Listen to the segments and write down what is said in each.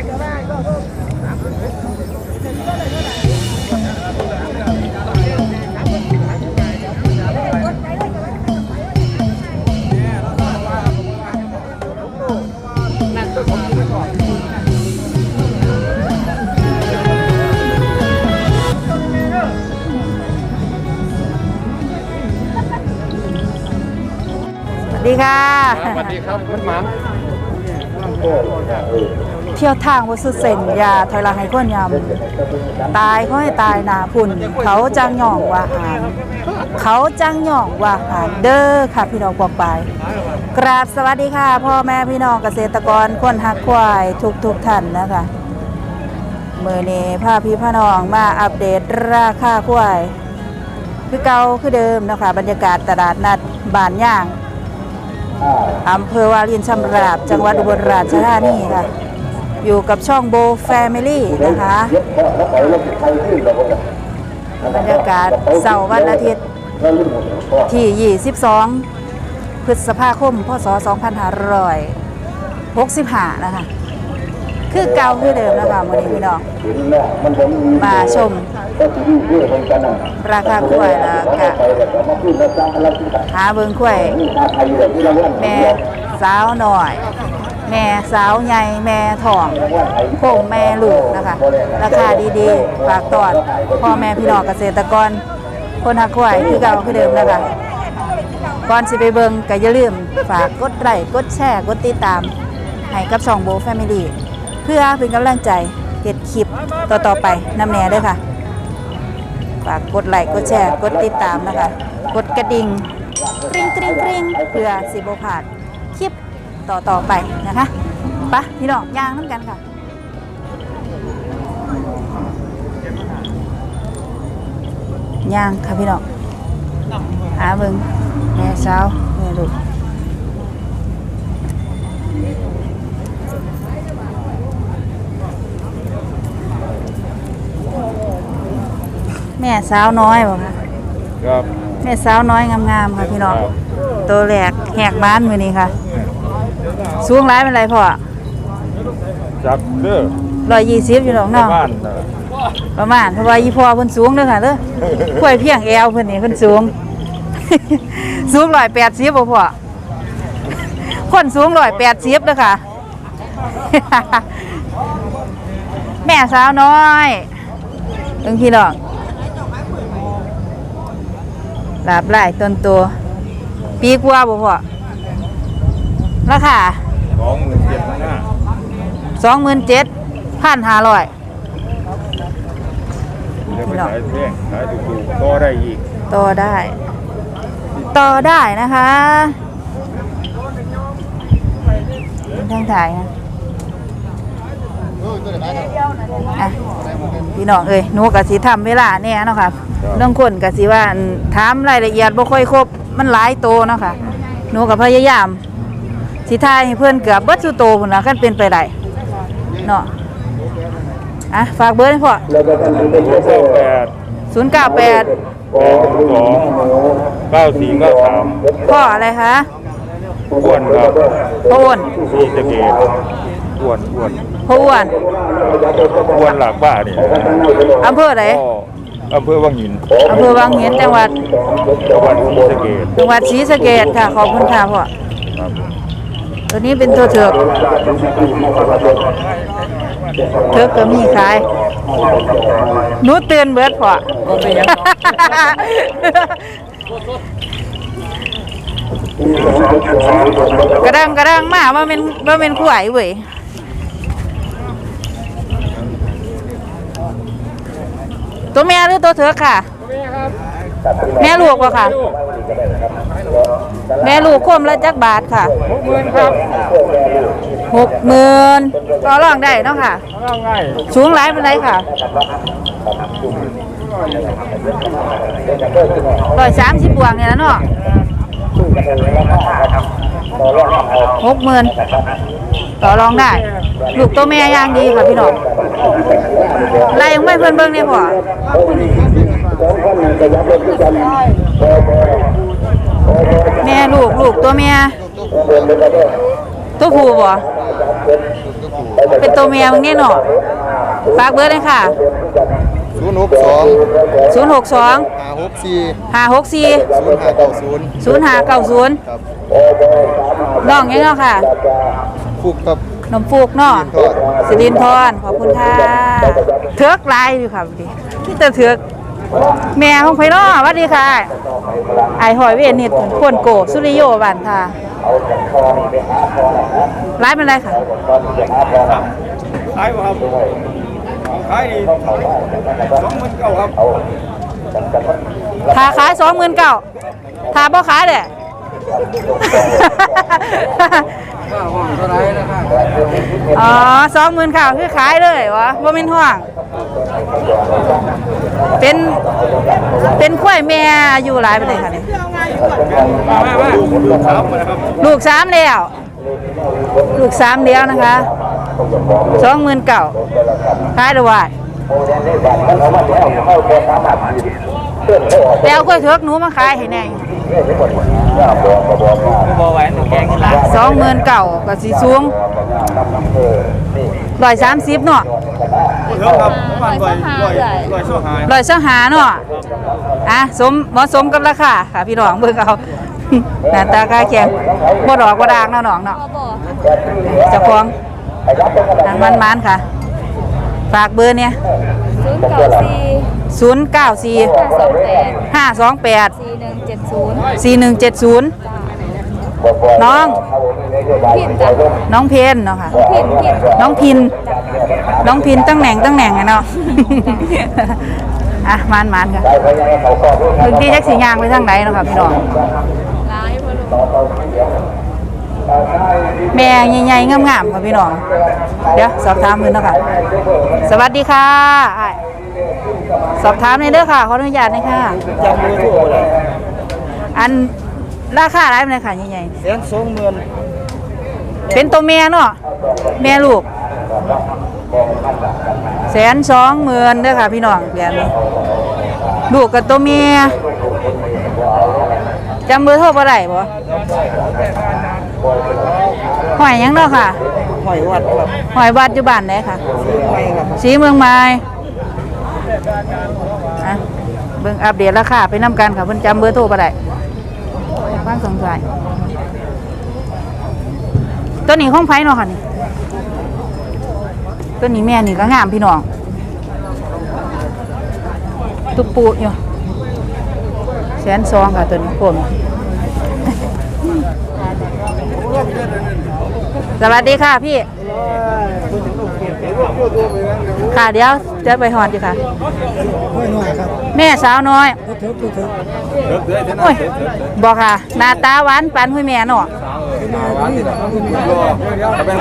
สวัสดีค่ะ สวัสดีครับมันหมันเที่ยวทางวัสุเซนยาถอยหลังให้คนยำตายเขาให้ตายนาพุ่น เขาจังหย่องว่าหารเขาจังหย่องว่าหารเด้อค่ะพี่น้องปอกปายกราบสวัสดีค่ะ พ่อแม่พี่น้องเกษตรกรคนหักควายทุกทุกท่านนะคะมือนี้พาพี่พ่อน้องมาอัปเดตราคาควายคือเก่าคือเดิมนะคะบรรยากาศตลาดนัดบ้านย่างอำเภอวารินชำราบ จังหวัดอุบลราชธานีค่ะ อยู่กับช่องโบแฟมิลี่นะคะบรรยากาศเสาร์วันอาทิตย์ที่ 22 พฤษภาคม พศ 2565 นะคะ คือเก่าคือเดิมนะคะวันนี้พี่น้อง มาชม ราคากล้วยแล้วก็หาเบิงกล้วย แม่สาวหน่อย แม่สาวใหญ่แม่ทองโค้งแม่ลูกนะคะ ราคาดีๆ ฝากตอดพ่อแม่พี่น้องเกษตรกร คนหักควายคือเก่าคือเดิมนะคะ ก่อนสิไปเบิงก็อย่าลืม ฝากกดไลค์กดแชร์กดติดตาม ให้กับช่องโบแฟมิลี่เพื่อเป็นกำลังใจเก็ดคลิปต่อๆไปน้ำแน่ด้วยค่ะ ฝากกดไลค์กดแชร์กดติดตามนะคะ กดกระดิ่งกริ๊งกริ๊งกริ๊งเพื่อสิบพลาด ต่อต่อๆไปนะคะไปะพี่น้องย่างน้ำกันค่ะย่างค่ะพี่น้องหาเบิงแม่เช้าวแม่ลูกแม่สาวน้อยบอกค่ะครับแม่สาวน้อยงามๆค่ะพี่น้องตัวแหลกแหกบ้านมือนี้ค่ะ สูงร้ายเป็นไรพ่อจับเด้อร้อยยี่สิบอยู่หรอกเนาะบ้านน่ะประมาณเพราะว่ายี่พ่อเพิ่นสูงเด้อค่ะเด้อข่วยเพียงแอวเพิ่นนี่เพิ่นสูง สูงร้อยแปดสิบบ่พ่อคนสูงร้อยแปดสิบเด้อค่ะ แม่สาวน้อยเอิงพี่น้องหลาบหลายต้นตัว ปีกว่าบ่พ่อ ราคาสองหมื่นเจ็ดพันห้าสองหมื่นเจ็ดพันห้าร้อยเดี๋ยวไปขายแพงขายถูกๆก็ได้อีกต่อได้ ต่อได้นะคะเป็นทางถ่ายนะอะพี่น้องเอ้ยหนูกะสิทำเวลาเนี่ยเนาะค่ะเรื่องคนกะสิว่าอั่นถามรายละเอียดบ่ค่อยครบมันหลายโตเนาะค่ะหนูกับพยายาม สิทายให้เพื่อนเกือบเบิดสุโตพุ่นละกันเป็นไปได้เนาะอะฝากเบอร์ให้พ่อศูนย์เก้าแปดศูนย์เก้าแปดสองสองเก้าสี่เก้าสามพ่ออะไรคะอ้วนครับพ่ออ้วนสี่สะเกตอ้วนอ้วนพ่ออ้วนอ้วนหลักบ้าเนี่ยอำเภอไหนก็อำเภอวังหินอำเภอวังหินจังหวัดจังหวัดศรีสะเกษจังหวัดศรีสะเกษค่ะขอบคุณค่ะพ่อครับ ตัวนี้เป็นตัวเถือกเถือกก็มีขายหนูเตือนเบิดพ่อกระดังกระดังมาว่าเป็นว่าเป็นขวายเว้ยตัวแม่หรือตัวเถือกค่ะ แม่ลูกวะค่ะ แม่ลูกคมละจักบาทค่ะหกหมื่นครับหกหมื่นต่อรองได้เนาะค่ะ ร่างง่ายสูงหลายเป็นไรค่ะร้อยสามสิบบวกเนี่ยนะเนาะหกหมื่นต่อรองได้ ลูกตัวแม่ย่างดีค่ะพี่น้องไล่ยังไม่เพิ่นเบิ่งเนี่ยพ่อ แม่ลูกลูกตัวแม่ตัวผู้บ่เป็นตัวเมียมึงแน่เนาะฝากเบอร์เลยค่ะศูนย์หกสอง062ห้าหกสี่564ศูนย์ห้าเก้าศูนย์0590ครับน้องยังเนาะค่ะฟุกครับนมฟูกเนาะสิรินทรสิรินทรขอบคุณค่ะเถือกลายอยู่ค่ะดีพี่แต่เถือก แม่ของไผเนาะสวัสดีค่ะ ไอายหอยเวยนนิดขวนโกสุริโยบ้านค่ะร้ายเป็นไรค่ะขายบ่ครับขายนี่สองหมื่นเก้าครับถ้าขายสองหมื่นเก้าถ้าบ่ขายเด้อ๋อสองหมื่นข่าวคือขายเลยวะบ่เป็นห่วง เป็น เป็นข้วยแม่อายุหลายไปเลยค่ะเนี่ยมามามาลูกสาวมานะครับลูกสามแล้ว ลูกสามแล้วนะคะสองหมื่นเก่าขายระวาดแต่เอาข้วยเถือกหนูมาขายให้แน่บ่ไหวหนูแกงกินหลานสองหมื่นเก่าก็สีสูงร้อยสามสิบเนาะ เถอะครับประมาณร้อยร้อยร้อยชั่วหายร้อยเสหาเนาะอะสมเหมาะสมกับราคาค่ะพี่น้องเบิ่งเอาหน้าตาคล้ายแข็งบ่ดอกบ่ดางเนาะน้องเนาะเจ้าของทางมันมันๆค่ะ ฝากเบอร์เนี่ยศูนย์เก้าสี่0 9ห้าสองแปด4สี่หนึ่งเจ็ดศูนย์5 2 8 4 1 7 0 น้องพินจ้ะน้องเพนเนาะค่ะพินพินน้องพิน น้องพินตั้งแหน่งตั้งแหน่งไงเนาะอะมานมานค่ะพื้นที่จักสียางไปทางไหนเนาะค่ะพี่น้องร้ายพอลูกแม่ใหญ่ๆงามๆค่ะพี่น้อง เดี๋ยวสอบถามมือเนาะค่ะ สวัสดีค่ะอ้ายสอบถามในอยเด้อค่ะขออนุญาตหนะคะจำมือถูกเลยอัน ราคาอะไรเป็นไงค่ะใหญ่แสนสองหมื่นๆเป็นตัวแม่เนาะแม่ลูกแสนสองหมื่นเด้อค่ะพี่น้องแบบนี้ลูกกับตัวเมียจำเบอร์โทรบ่ได้บ่หอยหยังเนาะค่ะ หอยวัดครับหอยวัดอยู่บ้านไหนค่ะไม่ครับสีเมืองไม้อะเบิ่งอัปเดตราคาไปนํกันค่ะเพิ่นจำเบอร์โทรบ่ได้ ความสงสัยตัวนี้ของไผเนาะค่ะนี่ตัวนี้แม่นี่ก็งามพี่น้องตุกปูอยู่แสนสองค่ะตัวนี้ผม สวัสดีค่ะพี่ ค่ะเดี๋ยวจะไปหอนอยู่ค่ะแม่สาวน้อยเถอะเถเถอะโอ้ยบอกค่ะหน้าตาหวานปันห้วยแม่เนาะ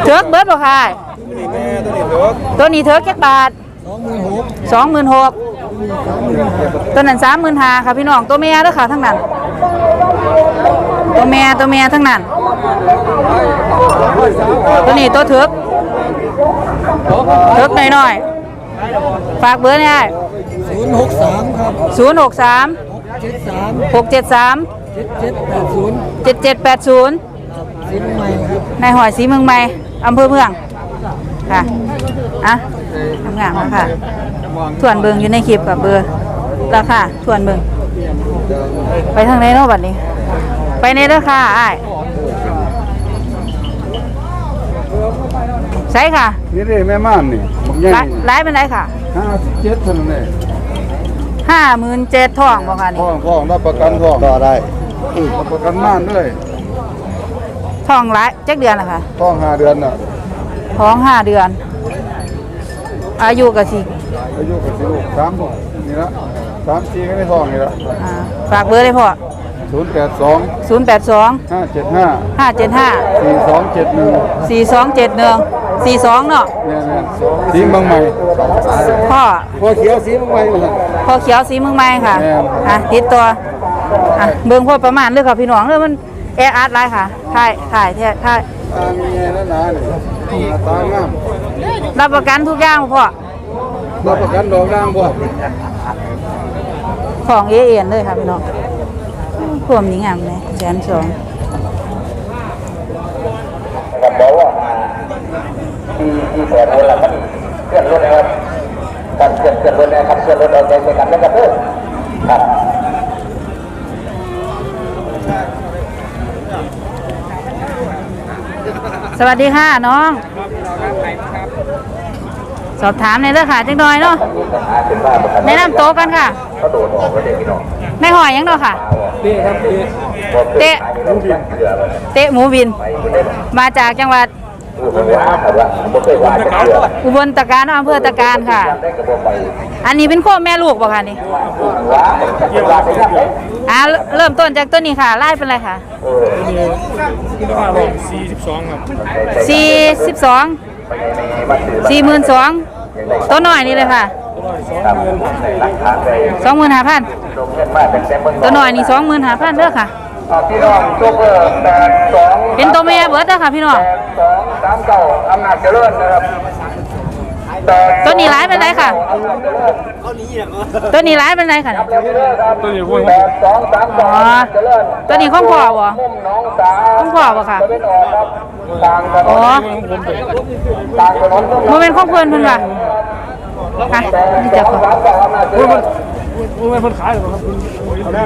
เถิกเบิดบอกค่ะ ตัวนี้เถอะตัวนี้เถิกแค่บาทสองหมื่นหกตัวนั้นสามหมื่นห้าค่ะพี่น้องตัวแม่เด้วยค่ะทั้งนั้น ตัวแม่ตัวแม่ทั้งนั้น ตัวนี้ตัวเถิกเถิกหน่อยๆ ฝากเบอร์เนี่ยศูนย์หกสามครับศูนย์หกสามเจ็ดสามหกเจ็ดสามเจ็ดเจ็ดแปดศูนย์เจ็ดเจ็ดแปดศูนย์สินใหม่ครับในหอยสีเมืองใหม่อำเภอเมือง ค่ะ อะทำงานมาค่ะถ่วนเบิงอยู่ในคลิปกับเบอร์ราคาถ่วนเบิงไปทางไหนเนาะบัดนี้ ไปในเด้อค่ะอ้าย ใช่ค่ะ นี่เลยแม่ม่านนี่บักใหญ่ร้ายร้ายเป็นไรค่ะห้าสิบเจ็ดเท่านั้นเองห้าหมื่นเจ็ดทองบ่ค่ะนี่ท้องท้องรับประกันท้องก็ได้รับประกันม่านด้วยทองร้ายจักเดือนละค่ะท้องห้าเดือนน่ะท้องห้าเดือน อายุก็สิอายุกับสิลูกสามนี่ละสามสี่ก็ในท้องนี่ละอ่าฝากเบอร์เลยพ่อ ศูนย์แปดสองศูนย์แปดสองห้าเจ็ดห้าห้าเจ็ดห้าสี่สองเจ็ดหนึ่งสี่สองเจ็ดหนึ่งสี่สองเนาะเนี่ยเนี่ยสีบางใหม่พ่อพอเขียวสีบางใหม่มาสั่นพ่อเขียวสีเมืองใหม่ค่ะแม่น อะติดตัวอะเบิ่งพ่อประมาณเลยค่ะพี่น้องเลยมันแออัดไรค่ะถ่ายถ่ายแท้ถ่ายตามีไงแล้วนะนี่หน้าตางามรับประกันทุกอย่างพ่อรับประกันดอกด่างบ่ของเอเอ็นเลยค่ะพี่น้อง พวมนี้งามเลยแสนสองผมบอกว่าที่ที่แปดคนละครับเคลื่อนรถนะครับการเคลื่อนเคลื่อนรถนะครับเคลื่อนรถเอาใจใส่กันนะครับเด้อครับสวัสดีค่ะน้อง สอบถามในอยเรื่อค่ะจังหน่อยเนาะแนะนำโต๊ะกันค่ะเขาโดดออกก็เด็กพี่น้อง แม่หอยยังเนาะค่ะ เต้ครับเต้เตะรู้เรื่องเสือเลยเตะหมูบินไปคนได้มาจากจังหวัดรู้คนว่าครับว่าผมเคยว่าจะเสืออุบลตะการอำเภอตะการค่ะได้กระบอกไปอันนี้เป็นโคมแม่ลูกบ่ค่ะนี่ว่าเกี่ยวกับไปยังไงอ่าเริ่มต้นจากต้นนี้ค่ะไล่เป็นอะไรค่ะเออห้าร้อยสี่สิบสองครับสี่สิบสองมาถือสี่หมื่นสองตัวน้อยนี่เลยค่ะ ครับหลักฐานไปสองหมื่นห้าพันลงเงินมาแต่แต่เมืองตัวน้อยนี่สองหมื่นห้าพันเด้อค่ะ พี่น้องโชเฟอร์แปดสองเป็นตัวแม่เบิร์ดเด้อค่ะพี่น้องแปดสองสามเก้าอำนาจเจริญนะครับแปดตัวนี้ร้ายเป็นไรค่ะอำนาจเจริญตัวนี้ร้ายเป็นไรค่ะเร็วๆครับตัวนี้พวกแปดสองสามสองอำนาจเจริญตัวนี้ของพ่อบ่มุ่งหน้องสาของพ่อบ่ค่ะตะเวนออกครับทางถนอ๋อนทางถนนโมเป็นของเพื่อนเพิ่นค่ะ ค่ะนี่จะขอสามเก้าอำนาจเจริญโอ้ยคนขายหรอครับเอาได้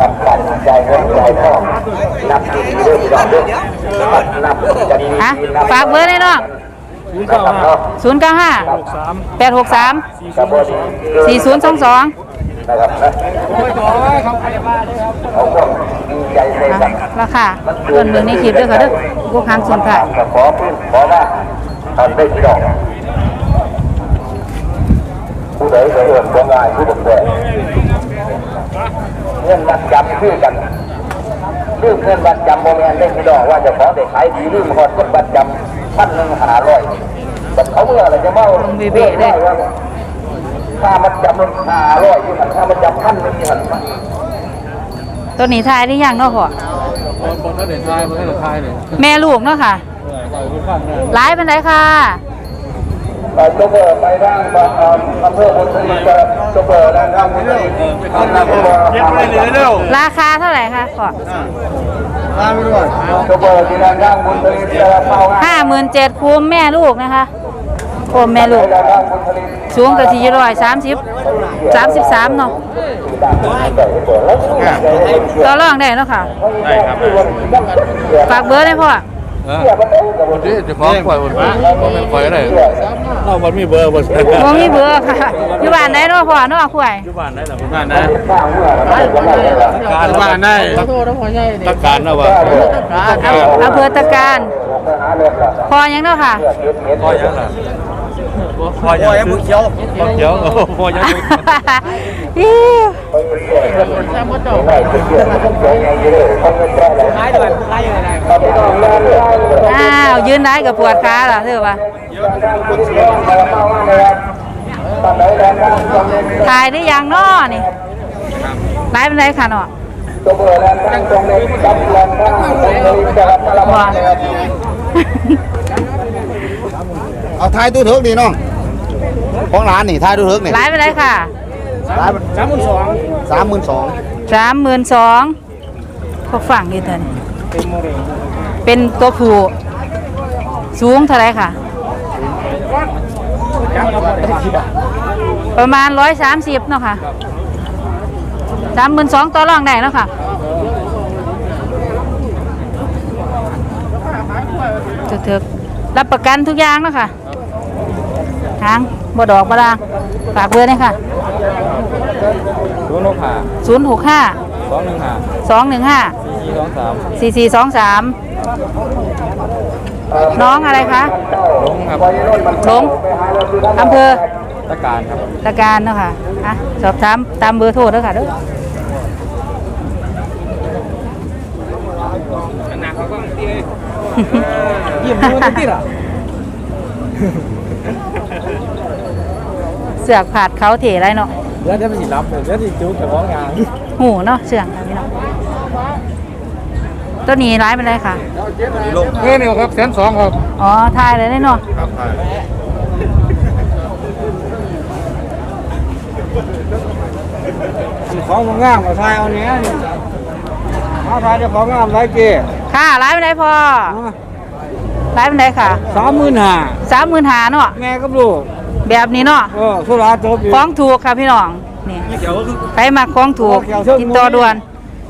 กับการใจเงินใจทองนับดีๆด้วยพี่น้องด้วยนับจะดีอะฝากเบอร์ได้น้องศูนย์เก้าห้าศูนย์เก้าห้าแปดหกสามสี่ศูนย์สองสองสองนะครับนะโอ้ยขอให้เขาขายบ้านด้วยครับเอาความดีใจใส่กันราคาเพิ่นเบิ่งในคลิปด้วยค่ะเด้อกูค้างส่วนค่ะขอพื้นขอว่าทำได้พี่น้องผู้ใดเค ยเอิญของงานผู้บกแก่เงินมัดจำคือกันลืมเงินมัดจำโมเมนได้พี่น้องว่าจะขอได้ขายดีลืมหอดเงินมัดจำพันหนึ่งหาร้อยแต่เขาเมื่อไรจะเมาลงเบ๊ะๆเลยค่ามัดจำมันหาร้อยยี่หันค่ามัดจำพันหนึ่งยี่หันตัวนี้ทายได้ยังเนาะพ่อคนนั้นเด็ดทายคนนั้นเด็ดทายเลยแม่ลูกเนาะค่ะใส่คุณข้างหน้าร้ายเป็นไรค่ะ โชเฟอร์ไปด้านอำเภอพลสลิดโชเฟอร์ด้านข้างพลสลิดอำเภอพลสลิดเย็บไปเลยเร็วราคาเท่าไหร่คะพ่อโชเฟอร์ที่ด้านข้างพลสลิดจะเข้าห้าหมื่นเจ็ดคูมแม่ลูกนะคะโคมแม่ลูกด้านข้างพลสลิดสูงกับสี่ร้อยสามสิบสามสิบสามเนาะต่อรองได้เนาะค่ะ ได้ครับ ฝากเบอร์ได้พ่อ วันนี้จะฟ้องข่อยวันนี้ผมเป็นข่อยอะไรเราวันมีเบอร์บนบ่มีเบอร์ค่ะอยู่บ้านไหนเนาะพ่อเนาะข่อยอยู่บ้านได้หรือบ้านได้การบ้านได้ตะการนะวะอำเภอตะการพอยังเนาะค่ะพอยังล่ะ พอยังมือเขียวมือเขียวพอยังอิ๊วอ้าวยืนได้กับปวดขาล่ะเธอวะถ่ายได้ยังเนาะนี่ไลฟ์เป็นไรค่ะเนาะบ่ เอาทายตู้เถิกนี่น้องของร้านนี่ทายตู้เถิกนี่ไลฟ์เป็นไรค่ะสามหมื่นสองสามหมื่นสองสามหมื่นสองเขาฝั่งอยู่เถอะนี่เป็นตัวผู้สูงเท่าไรค่ะ ประมาณร้อยสามสิบเนาะค่ะสามหมื่นสองต่อรองได้เนาะค่ะเถือกๆรับประกันทุกอย่างเนาะค่ะ ทางบ่ดอกบ่ดางฝากเบอร์หน่อยค่ะรู้นกขาศูนย์หกห้าสองหนึ่งห้าสองหนึ่งห้าสี่สี่สองสามสี่สี่สองสามน้องอะไรคะลงครับหลงอำเภอตะการครับ ตะการเนาะค่ะอะสอบถามตามเบอร์โทรเด้อค่ะเด้อหนักเขาก็เยี่ยมดูที่ล่ะ เสือกผาดเขาเถไรเนาะแล้วจะไปสิรับเลยแล้วจะจูบกับของงานหูเนาะเสือกค่ะพี่น้องตัวนี้ร้ายเป็นไรค่ะเออนี่ครับแสนสองครับอ๋อทายเลยได้เนาะครับของงามมาทายเอาเนี้ยนี่เอาทายจะของงามไรเก๋ค่ะร้ายเป็นไรพอหลายเป็นไดค่ะสามหมื่นห้าสามหมื่นหาเนาะแม่กับลูก แบบนี้เนาะเออสุราจบอยู่ของถูกค่ะพี่น้องนี่ไปมาของถูกติดต่อด่วน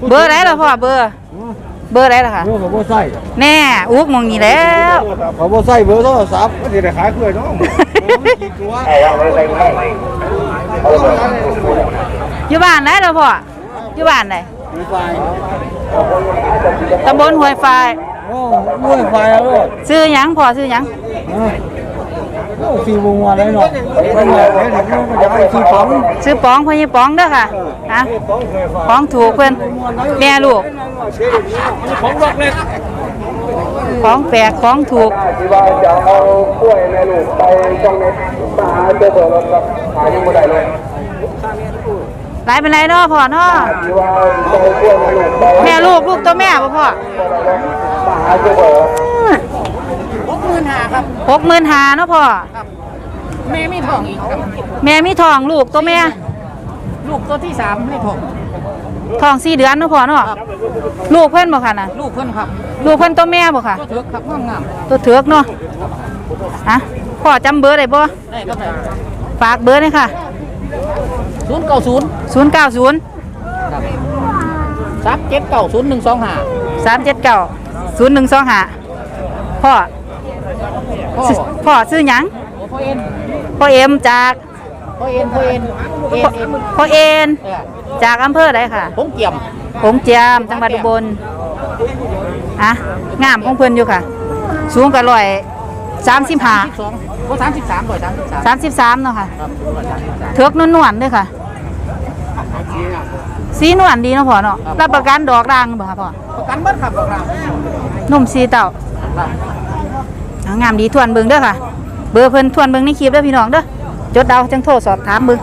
เบอร์ไหนล่ะพ่อเบอร์ เบอร์ไหนล่ะค่ะ เบอร์เขาบ่ใส่แน่อุกมองนี่แล้วเขาบ่ใส่เบอร์โทรศัพท์มันสิได้ขายกล้วยน้องไอ้เราเลยไปไม่เอาเลยอยู่บ้านไหนล่ะพ่ออยู่บ้านไหนตำบลห้วยไฟโอ้ด้วยไฟแล้วลูกซื้อหยังพ่อซื้อหยัง โอ้สี่โมงวันแล้วเนาะไปเมื่อไหร่ถึงมันจะไปสี่ปั๊มซื้อป๋องพ่อยี่ป๋องเด้อค่ะนะของถูกเพิ่อนแม่ลูกของดอกเล็กของแปลกของถูกที่ว่าจะเอากล้วยในลูกไปจ้องในมาหาเจ้าเบอร์รถครับหายังไม่ได้เลยหลายเป็นไรเนาะพ่อเนาะแม่ลูกลูกตัวแม่บ่ะพ่อ มาหาเจ้าเบอร์หกหมื่นหาเนาะพ่อแม่ไม่ท้องอีกครับ แม่มีทองลูกตัวแม่ ลูกตัวที่สามไม่ท้องทองสี่เดือนเนาะพ่อเนาะลูกเพิ่นบ่ค่ะน่ะลูกเพิ่นครับลูกเพิ่นตัวแม่บ่ค่ะ ก็เถือกครับงามตัวเถือกเนาะฮะพ่อจำเบอร์ได้บ่ๆได้ครับได้ฝากเบอร์หน่อยค่ะศูนย์เก้าศูนย์090สามเจ็ดเก้าศูนย์หนึ่งสองห้า379 0125พ่อพ่อซื้อพ่อซื้อหยังพ่อเอ็นพ่อ เอ็มจากพ่อเอ็นพ่อเอ็นเอ็นพ่อเอ็นพ่อเอ็นเออจากอำเภอใดค่ะผมเกี่ยมผงเจียมจังหวัดอุบลอะงามของเพิ่นอยู่ค่ะ สูงกว่าร้อยสามสิบห้าสิบสองก็สามสิบสามร้อยสามสิบสามสามสิบสามเนาะค่ะครับร้อยสามสิบสามเทือกนวลๆด้วยค่ะ สีนวลดีเนาะพ่อเนาะรับประกันดอกด่างบ่ค่ะพ่อประกันเบัดครับประกันนุ่มสีเต่า ครับอะงามดีทวนเบิงเด้อค่ะ เบอร์เพิ่นทวนเบิงในคลิปเด้อพี่น้องเด้อจดเดาจังโทรสอบถามเบิง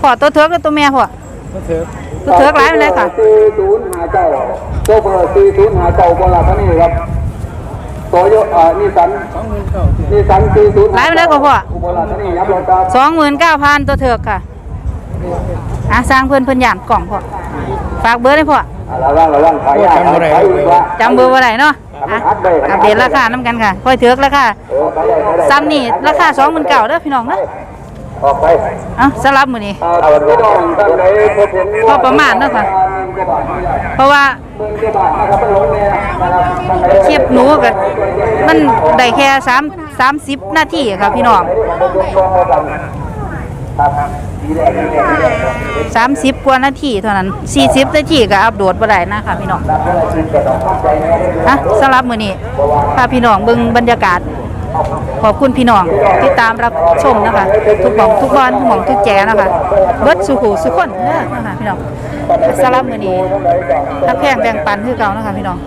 พอตัวเทือกหรือตัวแม่พ่อก็เถอะตัวเทือกหลายเป็นไรค่ะสี่ศูนย์หาเจ้าเจ้าเบอร์สี่ศูนย์หาเจ้าโบราณท่านี่ครับโตโยอ่านิสันนิสันสี่ศูนย์หลายเป็นไรกว่าพ่ออุบลราชธานียับรถครับสองหมื่นเก้าพันตัวเถือกค่ะอะสร้างเพื่อนเพื่อนหยานกล่องพอฝากเบอร์ได้พอ ระวังระวังขายยากขายอีกว่าจำเบอร์ว่าไหนเนาะอะอัปเดตราคาน้ำกันค่ะค่อยเถือกราคาเออขายได้ขายได้ซ้ำนี่ราคาสองหมื่นเก้าเด้อพี่น้องเนาะออกไปเอ้าสลับมือนี้เอาพี่น้องท่านใดพบเห็นพอประมาณเนาะค่ะ เพราะว่าเมืองเจ้าบ้านนะครับเป็นโรงแรมนะครับท่านใดคลิปหนูกับมันได้แค่สามสามสิบนาทีค่ะพี่น้อง สามสิบกว่านาทีเท่านั้นสี่สิบนาทีก็อัปโหลดบ่ได้นะคะพี่น้องนแต่ต้อะสำหรับมื้อนี้พาพี่น้องเบิ่งบรรยากาศ ขอบคุณพี่น้องที่ตามรับชมนะคะ ทุกหม่องทุกวันทุกหม่องทุกแจนะคะ เบิดสุขูสุขคนเด้อนะคะพี่น้องสำหรับมื้อนี้ถ้าแพงแบ่งปันคือเก่านะคะพี่น้อง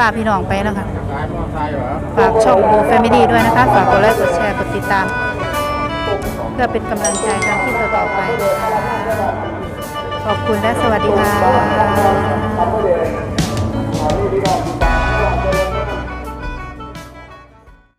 ลาพี่น้องไปแล้วค่ะ ฝากช่องโบแฟมิลี่ด้วยนะคะ ฝากกดไลค์กดแชร์กดติดตาม เพื่อเป็นกำลังใจทำคลิปต่อๆไป ขอบคุณและสวัสดีค่ะ